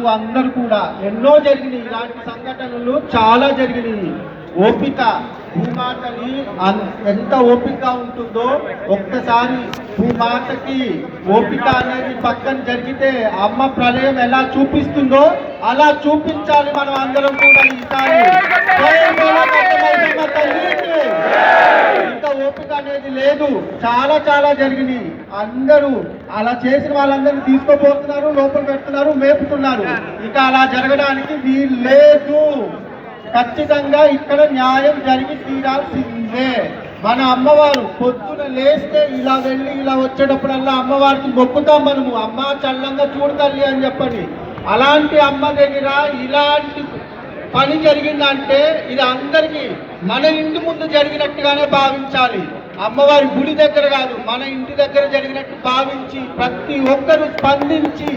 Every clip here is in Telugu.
మాకు అందరు కూడా ఎన్నో జరిగినాయి. ఇలాంటి సంఘటనలు చాలా జరిగినాయి. ఓపిక భూమాతని ఎంత ఓపిక ఉంటుందో ఒక్కసారి భూమాతకి ఓపిక అనేది పక్కన జరిగితే అమ్మ ప్రళయం ఎలా చూపిస్తుందో అలా చూపించాలి మనం అందరం కూడా ఈసారి. ఓపిక అనేది లేదు. చాలా చాలా జరిగినాయి. అందరూ అలా చేసిన వాళ్ళందరినీ తీసుకోబోతున్నారు లోపల పెడుతున్నారు మేపుతున్నారు. ఇక అలా జరగడానికి వీలు లేదు. ఖచ్చితంగా ఇక్కడ న్యాయం జరిగి తీరాల్సిందే. మన అమ్మవారు పొద్దున లేస్తే ఇలా వెళ్ళి ఇలా వచ్చేటప్పుడల్లా అమ్మవారికి మొక్కుతాం మనము. అమ్మ చల్లంగా చూడతల్లి అని చెప్పని. అలాంటి అమ్మ దగ్గర ఇలాంటి పని జరిగిందంటే ఇది అందరికీ మన ఇంటి ముందు జరిగినట్టుగానే భావించాలి. అమ్మవారి గుడి దగ్గర కాదు మన ఇంటి దగ్గర జరిగినట్టు భావించి ప్రతి ఒక్కరూ స్పందించి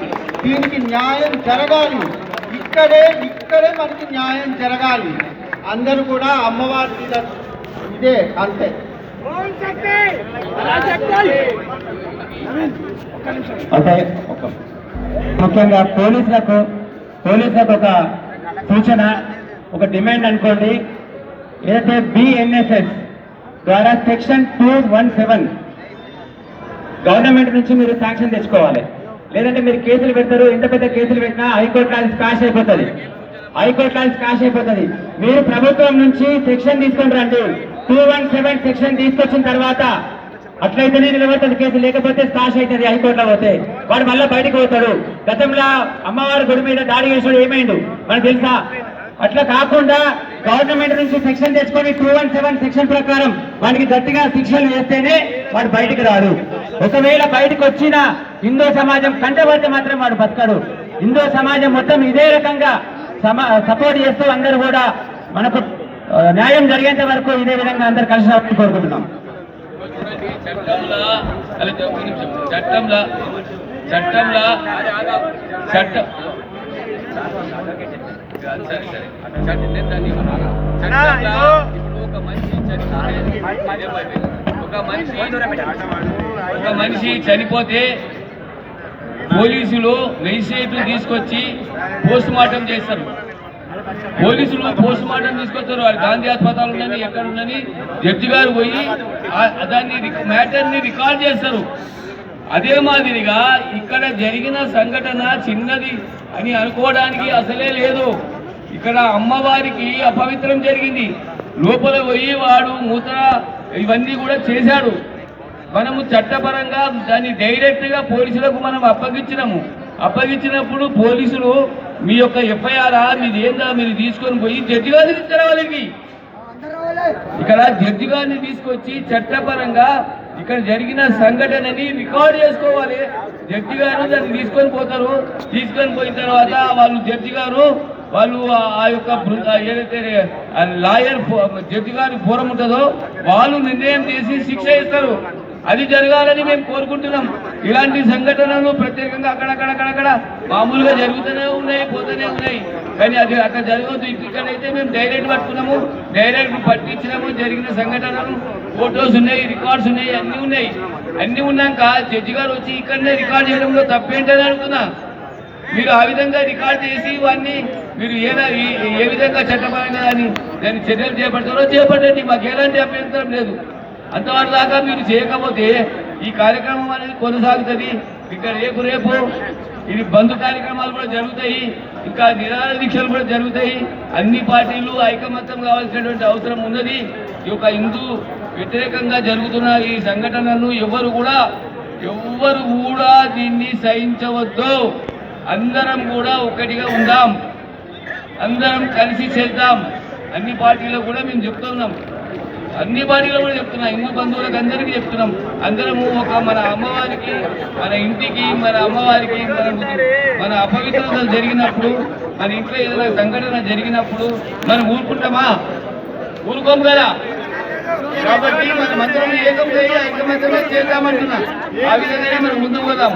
దీనికి న్యాయం జరగాలి. ఇక్కడే ఇక్కడే మనకి న్యాయం జరగాలి. అందరూ కూడా అమ్మవారి మీద ఇదే అంతే. అంటే ముఖ్యంగా పోలీసులకు పోలీసులకు ఒక సూచన. ఒక డిమాండ్ అనుకోండి. ఏదైతే బిఎన్ఎస్ఎస్ ద్వారా section two one seven government నుంచి మీరు శాంక్షన్ తెచ్చుకోవాలి. లేదంటే మీరు కేసులు పెడతారు ఎంత పెద్ద కేసులు పెట్టినా హైకోర్టు లాంటి స్కాష్ అయిపోతుంది. హైకోర్టు లాంటి స్కాష్ అయిపోతుంది. మీరు ప్రభుత్వం నుంచి సెక్షన్ తీసుకొని రండి. టూ వన్ సెవెన్ సెక్షన్ తీసుకొచ్చిన తర్వాత అట్లయితేనే నిలబడుతుంది కేసు. లేకపోతే స్కాష్ అవుతుంది హైకోర్టులో పోతే. వాడు మళ్ళీ బయటకు పోతాడు. గతంలో అమ్మవారి గుడి మీద దాడి చేసాడు ఏమైండు? మనకు తెలుసా? అట్లా కాకుండా గవర్నమెంట్ నుంచి సెక్షన్ తెచ్చుకొని టూ వన్ సెవెన్ సెక్షన్ ప్రకారం వాడికి గట్టిగా శిక్షలు వేస్తేనే వాడు బయటికి రాడు. ఒకవేళ బయటకు వచ్చిన హిందూ సమాజం కంటపడితే మాత్రం వాడు బతకడు. హిందూ సమాజం మొత్తం ఇదే రకంగా సమా సపోర్ట్ చేస్తూ అందరూ కూడా మనకు న్యాయం జరిగేంత వరకు ఇదే విధంగా అందరు కలిసి రావాలని కోరుకుంటున్నాం. చట్టంలో చట్టంలో చట్టంలో చట్టం సరే సరే. చట్టం దాన్ని చట్టంలో ఇప్పుడు ఒక మనిషి చనిపోతే ఒక మనిషి ఒక మనిషి చనిపోతే పోలీసులు మెజిస్ట్రేట్లు తీసుకొచ్చి పోస్ట్ మార్టం చేస్తారు. పోలీసులు పోస్ట్ మార్టం తీసుకొస్తారు. వాళ్ళు గాంధీ హాస్పిటల్ ఉందని ఎక్కడ ఉందని జడ్జి గారు పోయి దాన్ని మ్యాటర్ని రికార్డ్ చేస్తారు. అదే మాదిరిగా ఇక్కడ జరిగిన సంఘటన చిన్నది అని అనుకోవడానికి అసలే లేదు. ఇక్కడ అమ్మవారికి అపవిత్రం జరిగింది. లోపల పోయి వాడు మూత్ర ఇవన్నీ కూడా చేశాడు. మనము చట్టపరంగా దాన్ని డైరెక్ట్గా పోలీసులకు మనం అప్పగించినాము. అప్పగించినప్పుడు పోలీసులు మీ యొక్క ఎఫ్ఐఆర్ మీది ఏందా మీరు తీసుకొని పోయి జడ్జి గారిని ఇచ్చారా వాళ్ళకి. ఇక్కడ జడ్జి గారిని తీసుకొచ్చి చట్టపరంగా ఇక్కడ జరిగిన సంఘటనని రికార్డ్ చేసుకోవాలి. జడ్జి గారు దాన్ని తీసుకొని పోతారు. తీసుకొని పోయిన తర్వాత వాళ్ళు జడ్జి గారు వాళ్ళు ఆ- యొక్క ఏదైతే లాయర్ జడ్జి గారి ఫోరం ఉంటుందో వాళ్ళు నిర్ణయం చేసి శిక్ష ఇస్తారు. అది జరగాలని మేము కోరుకుంటున్నాం. ఇలాంటి సంఘటనలు ప్రత్యేకంగా అక్కడక్కడక్కడక్కడ మామూలుగా జరుగుతూనే ఉన్నాయి పోతూనే ఉన్నాయి. కానీ అది అక్కడ జరగదు ఇక్కడైతే మేము డైరెక్ట్ పట్టుకున్నాము. డైరెక్ట్ పట్టించినాము. జరిగిన సంఘటనలు ఫోటోస్ ఉన్నాయి రికార్డ్స్ ఉన్నాయి అన్నీ ఉన్నాయి. అన్నీ ఉన్నాక జడ్జి గారు వచ్చి ఇక్కడనే రికార్డ్ చేయడంలో తప్పేంటని అనుకున్నా మీరు ఆ విధంగా రికార్డ్ చేసి ఇవన్నీ మీరు ఏ ఏ విధంగా చట్టపరంగా అని దాన్ని చర్యలు చేపడతారో చేపట్టండి. మాకు ఎలాంటి అభ్యంతరం లేదు. అంతవరకు దాకా మీరు చేయకపోతే ఈ కార్యక్రమం అనేది కొనసాగుతుంది. ఇక్కడ రేపు రేపు ఇది బంధు కార్యక్రమాలు కూడా జరుగుతాయి. ఇంకా నిరాహార దీక్షలు కూడా జరుగుతాయి. అన్ని పార్టీలు ఐకమత్యం కావాల్సినటువంటి అవసరం ఉన్నది. ఈ యొక్క హిందూ వ్యతిరేకంగా జరుగుతున్న ఈ సంఘటనలను ఎవరు కూడా ఎవ్వరు కూడా దీన్ని సహించవద్దు. అందరం కూడా ఒకటిగా ఉందాం. అందరం కలిసి చేద్దాం. అన్ని పార్టీలో కూడా మేము చెప్తున్నాం అన్ని పార్టీలో కూడా చెప్తున్నాం. హిందూ బంధువులకు అందరికీ చెప్తున్నాం. అందరము ఒక మన అమ్మవారికి మన ఇంటికి మన అమ్మవారికి మన మన అపవిత్రతలు జరిగినప్పుడు మన ఇంట్లో ఏదైనా సంఘటన జరిగినప్పుడు మనం ఊరుకుంటామా? ఊరుకోం కదా? కాబట్టి మనం అందరం ఏకం చేయి ఐకమత్యమే చేద్దామంటున్నా. ఆ విధంగానే మనం ముందుకు పోదాం.